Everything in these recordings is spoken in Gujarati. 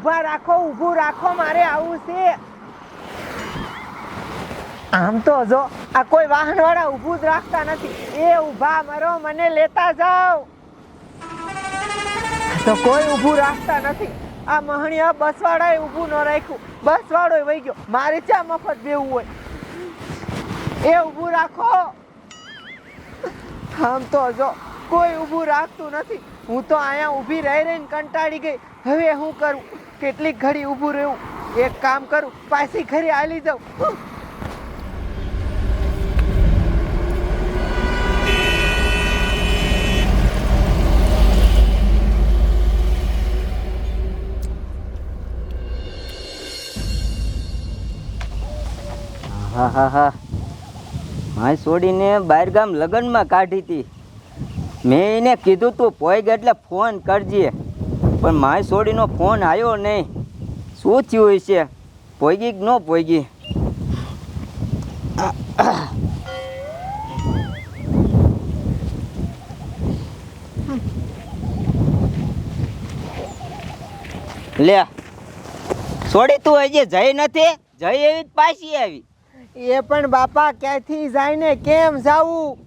ઊભા રાખો, ઊભું રાખો, મારે આવું છે. આમ તો જો, આ કોઈ વાહનવાળા ઊભું જ રાખતા નથી. એ ઊભા મરો, મને લેતા જાઓ. તો કોઈ ઊભું રાખતા નથી. આ મહણિયા બસવાળાએ ઊભું ન રાખ્યું. બસવાળો વહી ગયો. મારે ચા મફત દેવું હોય. એ ઊભું રાખો. આમ તો જો, કોઈ ઊભું રાખતું નથી. હું તો અહીંયા ઊભી રહી રહીને કંટાળી ગઈ. હવે હું કરું? કેટલીક ઘડી ઊભું રહેવું. એક કામ કરું, પાછી ઘરે આલી જાઉં. હા હા હા. માય છોડીને બહાર ગામ લગ્નમાં કાઢી હતી. મેં એને કીધું, તું પોઈગ એટલે ફોન કરજે. પણ માય છોડીનો ફોન આવ્યો નહીં. શું થયું હશે? પોઈગી કે ન પોઈગી? લે છોડી તું હજી જઈ નથી? જઈ એવી પાછી આવી. એ પણ બાપા ક્યાંથી જાય ને કેમ જાવું?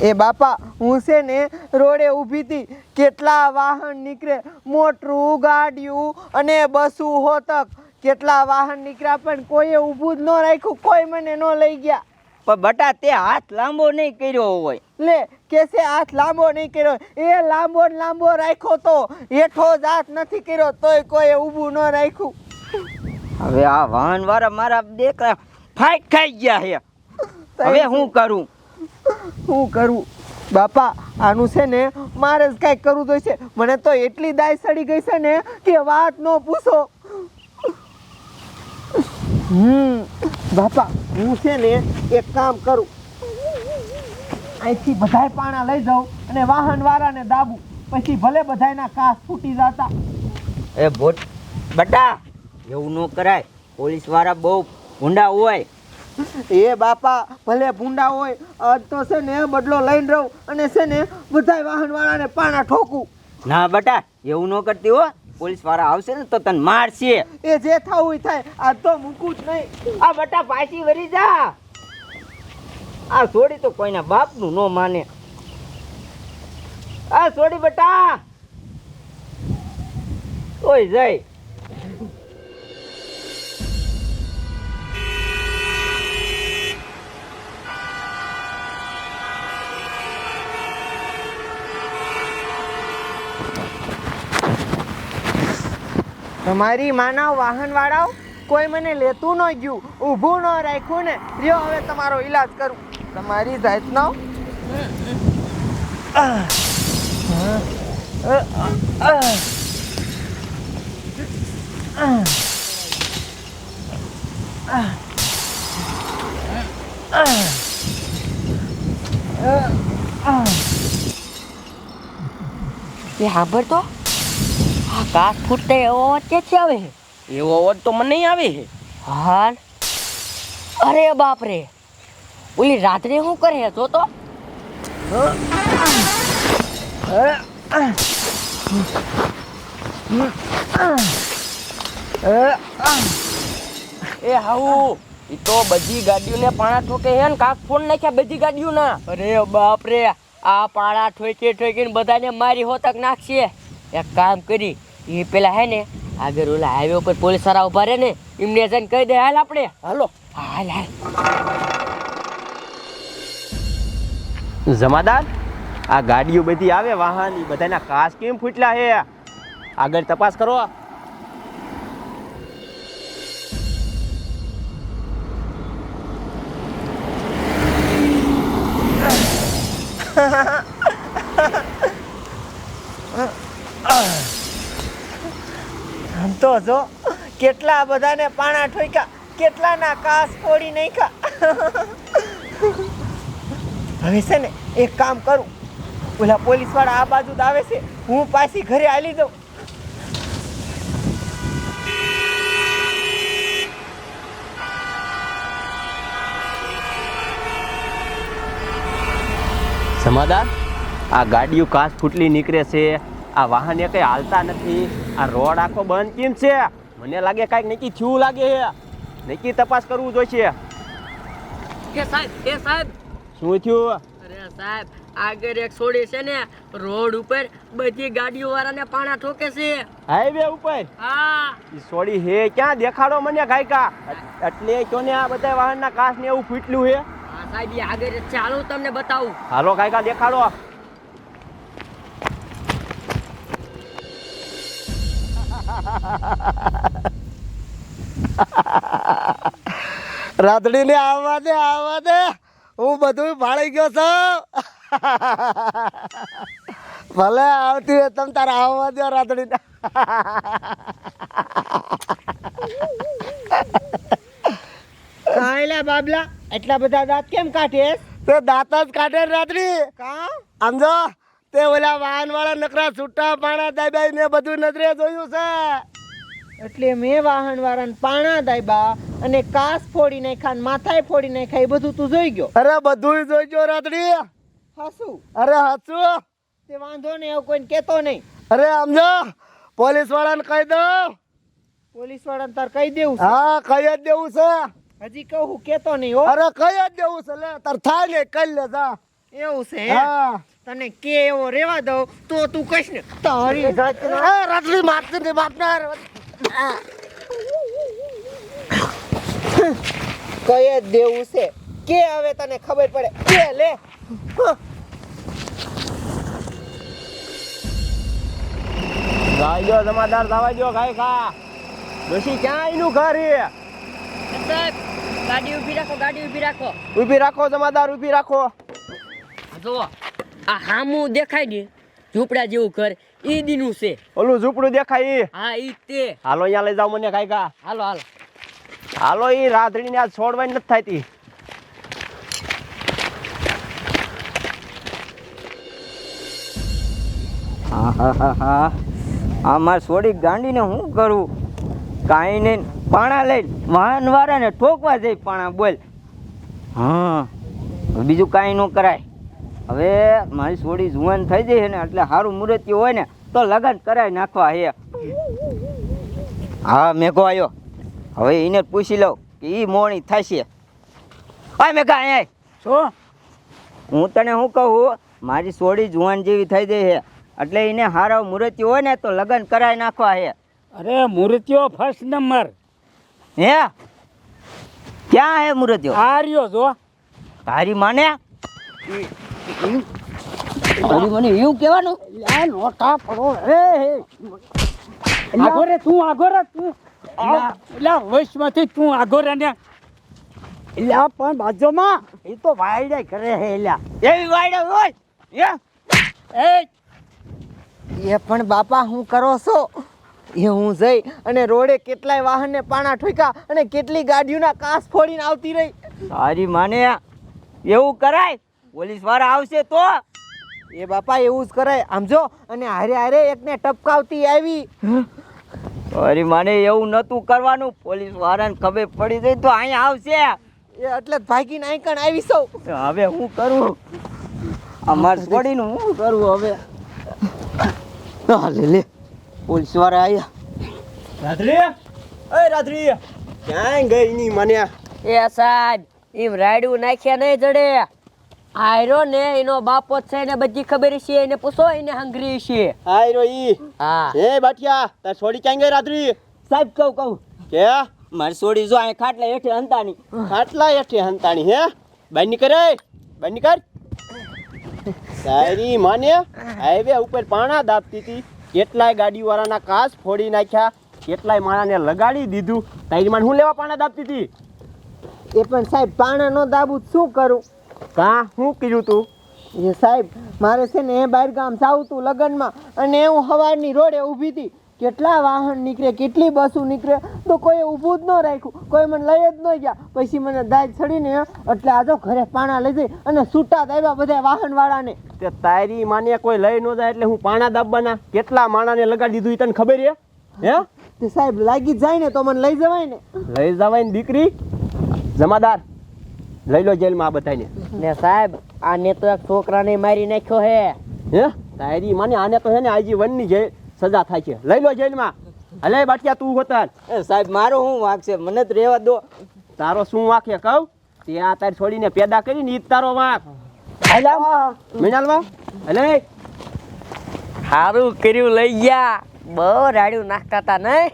એ બાપા હું છે ને રોડે ઊભી હતી. કેટલા વાહન નીકળે? મોટરું ગાડિયું અને બસું હોતક. કેટલા વાહન નીકળ્યા પણ કોઈએ ઊભું જ ન રાખ્યું. કોઈ મને ન લઈ ગયા. પણ બટા તે હાથ લાંબો નહીં કર્યો હોય. લે કેસે હાથ લાંબો નહીં કર્યો? એ લાંબો લાંબો રાખ્યો તો હેઠો જ હાથ નથી કર્યો તોય કોઈએ ઊભું ન રાખ્યું. હવે આ વાહન વાળા મારા દેખા ફાઈટ ખાઈ ગયા છે. હવે હું કરું? શું કરું? બાપા, આનું છે ને મારે જ કાંઈક કરવું જોઈશે. મને તો એટલી દાય સડી ગઈ છે ને કે વાત ન પૂછો. હમ, બાપા, હું છે ને એક કામ કરું. અહીંથી બધાય પાણા લઈ જાઉં અને વાહન વાળાને દાબું. પછી ભલે બધાયના કાસ ફૂટી જતા. એ બોટ બટા, એવું ન કરાય. પોલીસવાળા બહુ ઊંડા હોય. એ બાપા ભલે ભૂંડા હોય આજ તો છે ને બદલો લઈને રહું અને છે ને બધા વાહન વાળાને પાણા ઠોકું. ના બટા એવું ન કરતી હો. પોલીસવાળા આવશે ને તો તને મારશે. એ જે થવું થાય. આ તો મૂકું જ નહીં. આ બટા પાછી વરી જા. આ છોડી તો કોઈના બાપનું ન માને. આ છોડી બટા. ઓય જય. તમારી માનવ વાહન વાળાઓ કોઈ મને લેતું ન ગયું, ઊભું ન રાખ્યું ને, રહ્યો હવે તમારો ઈલાજ કરું. તમારી જાતનો. એ હાંભળ તો આ કાચ ફૂટતે એવો અવાજ ક્યાંથી આવે? છે એવો અવાજ તો મને નહીં આવે. છે હાલ અરે બાપ રે ઓલી રાત્રે શું કરે જો તો? એ હાઉ એ તો બધી ગાડીઓને પાણા ઠોકે હે ને કાક ફોન નાખ્યા બધી ગાડીઓના. અરે બાપ રે આ પાણા ઠોકી ઠોકીને બધાને મારી હોતક નાખશે. એક કામ કરી એ પેલા હે ને આગળ ઓલા હાઈવે ઉપર પોલીસ સારા ઊભા રહે ને એમને જઈને કહી દે હાલ આપણે. હાલો. હાલ હાલ. જમાદાર આ ગાડીઓ બધી આવે વાહન એ બધાના કાચ કેમ ફૂટલા હે? આગળ તપાસ કરો. તો જો, કેટલા બધાને પાણા ઠોક્યા, કેટલાના કાસ ફોડી નાખ્યા. હવે છે ને, એક કામ કરું. ઓલા પોલીસવાળા આ બાજુ આવે છે, હું પાછી ઘરે આલી દઉં. જમાદાર આ ગાડીઓ કાચ ફૂટલી નીકળે છે. આ વાહન એ કઈ હાલતા નથી. આ રોડ આખો બંધ કેમ છે? મને લાગે કાંઈક નક્કી થયું લાગે. છે નક્કી તપાસ કરવું જોઈશે. એ સાહેબ એ સાહેબ. શું થયું? અરે સાહેબ આગળ એક છોડી છે ને રોડ ઉપર બધી ગાડીઓ વાળાને પાણા ઠોકે છે. હાઈવે ઉપર? હા. ઈ છોડી હે ક્યાં દેખાડો મને ગાયકા? એટલે કયો ને આ બધા વાહનના કાચ ને એવું ફૂટલું હે? હા સાહેબ આગળ હું તમને બતાવું. હાલો ગાયકા દેખાડો. રાતડીને આવવા દે આવવા દે. હું બધું ભાળી ગયો છું. ભલે આવતી હોય તમ તારે આવવા દો રાતડીને કાયલા બાબલા એટલા બધા દાંત કેમ કાઢે? તો દાંત જ કાઢે રાત્રી કા? સમજો તે ઓલા વાહન વાળા નકરા છૂટા પાણા દાબાઈ ને બધું નજરે જોયું છે. એટલે મેં વાહન વાળાને પાણા દાબ્યા અને કાસ ફોડી નાખ્યા ને માથાએ ફોડી નાખ્યા એ બધું તું જોઈ ગયો? અરે બધું જોઈ ગયો રાતડી હાસુ? અરે હાસુ? તે વાંધો નહીં એવું કોઈને કહેતો નહીં. અરે સમજો પોલીસ વાળાને કહી દઉં. પોલીસ વાળાને તાર કહી દેવું હા કહી જ દેવું છે. હજી કહું કેતો નહીં હો. અરે કહી જ દેવું છે લે તાર થાય ને કઈ લે જા. એવું છે? હા. તને કે એવો રેવા દઉં તો તું કહીશ ને તારી રાતલી મારતી ને બાપના કયે દેવું છે? કે હવે તને ખબર પડે? કે લે. ગાયો જમાદાર જવા ગાય ખા. ડોશી ક્યાં એનું ઘર હે ગાડી ઊભી રાખો ગાડી ઊભી રાખો. ઊભી રાખો જમાદાર ઊભી રાખો. આ હામું દેખાય ને ઝૂંપડા જેવું ઘર. ઈ દીનું છે. ઓલું ઝૂંપડું દેખાય ઈ. હા ઈ તે. હાલો અહીંયા લઈ જાઓ મને કાઈ કા હાલો હાલો. હાલો ઈ રાધડીને આ છોડવાની નથી થતી હા હા હા હા. આમાં છોડી ગાંડીને શું કરું? કાંઈ નહીં પાણા લઈને વાહન વાળાને ઠોકવા જઈ પાણા બોલ. હા. બીજું કાંઈ ન કરાય. હવે મારી છોડી જુવાન થઈ જાય ને એટલે સારું મુહૂર્ત હોય ને તો લગન કરાવી નાખવા હે. હા મેઘો આવ્યો હવે એને પૂછી લઉં કે એ મોણી થશે. હા મેઘા અહીંયા શું? હું તને શું કહું? મારી સોડી જુવાન જેવી થઈ ગઈ છે. એટલે એને હારો મૂર્તિ હોય ને તો લગ્ન કરાવી નાખવા છે અરે મૂર્તિઓ ફર્સ્ટ નંબર હે? ક્યાં હે મૂર્તિઓ? આ રહ્યો જો. તારી માને? તારી મને એવું કહેવાનું? લે નોટા પડો હે હે. આગો રે તું આગો રે તું. એટલે વૈશમાંથી તું આગો રે ને. એટલે પણ બાજુમાં એ તો વાયડા કરે હે એલા એવી વાયડા હોય? હે? એ. એ પણ બાપા હું કરો છો? એ હું જઈ અને રોડે કેટલાય વાહનને પાણા ઠોક્યા અને કેટલી ગાડીઓના કાસ ફોડીને આવતી રહી. સારી માને એવું કરાય? પોલીસવાળા આવશે તો એ બાપા એવું જ કરાય. આમ જો અને હારે હારે એકને ટપકાવતી આવી. અરે મને એવું નતું કરવાનું. પોલીસ વાળાને ખબર પડી જાય તો અહીંયા આવશે. એ એટલે જ ભાગીને આંકણ આવી સૌ. હવે હું કરું? અમાર છોડીને હું કરું હવે? લે લે. પોલીસવાળા આવ્યા રાત્રી? અય રાત્રી. ક્યાંય ગઈ ની મને. એ સાહેબ એમ રાયડું નાખ્યા નહીં જડે. આયરો ને એનો બાપો છે ને બધી ખબર છે એને પૂછો એને હંગરી છે. આયરો રો ઈ. હા. હે બાઠિયા તાર છોડી ક્યાં ગઈ રાત્રી? સાહેબ કહું કહું. કે? મારી છોડી જો આ ખાટલા હેઠે હંતાણી. આટલા હેઠે હંતાણી હે? બંધ કરે બંધ કર. સારી માને હાઈવે ઉપર પાણા દાબતી હતી. કેટલાય ગાડી વાળાના કાચ ફોડી નાખ્યા કેટલાય માણાને લગાડી દીધું. તારી માને હું લેવા પાણા દાબતી હતી? એ પણ સાહેબ પાણા નો દાબું શું કરું? કા શું કર્યું તું? એ સાહેબ મારે છે ને એ બહાર ગામ જાવું તું લગ્નમાં અને હું સવારની રોડે ઊભી હતી. કેટલા વાહન નીકળે કેટલી બસો નીકળે તો કોઈ ઊભું જ ન રાખ્યું. કોઈ મને લઈ જ ન ગયા. પછી મને દાજ ચડીને એટલે આજો ઘરે પાણા લઈ જઈ અને છૂટા દાવ્યા બધા વાહનવાળાને. તે તારી માને કોઈ લઈ ન જાય એટલે હું પાણા દાબવાના? કેટલા માણાને લગાડી દીધું તને ખબર છે? હે? તે સાહેબ લાગી જાય ને તો મને લઈ જવાય ને. લઈ જવાય ને દીકરી? જમાદાર. લઈ લો જેલમાં આ બધાને ને સાહેબ આ ને તો એક છોકરાને મારી નાખ્યો હે. હે? તારી મને આને તો હે ને આજીવનની જે સજા થાય છે. લઈ લો જેલમાં. હલે બાટિયા તું હોતર. એ સાહેબ મારો શું વાંક છે? મને જ રહેવા દો. તારો શું વાંક છે કહું? તે આ તારી છોડીને પેદા કરીને ઈ તારો વાંક. મિનાલવા હલે સારું કર્યું લઈ ગયા. બહુ રાડ્યું નાખતા હતા નહીં.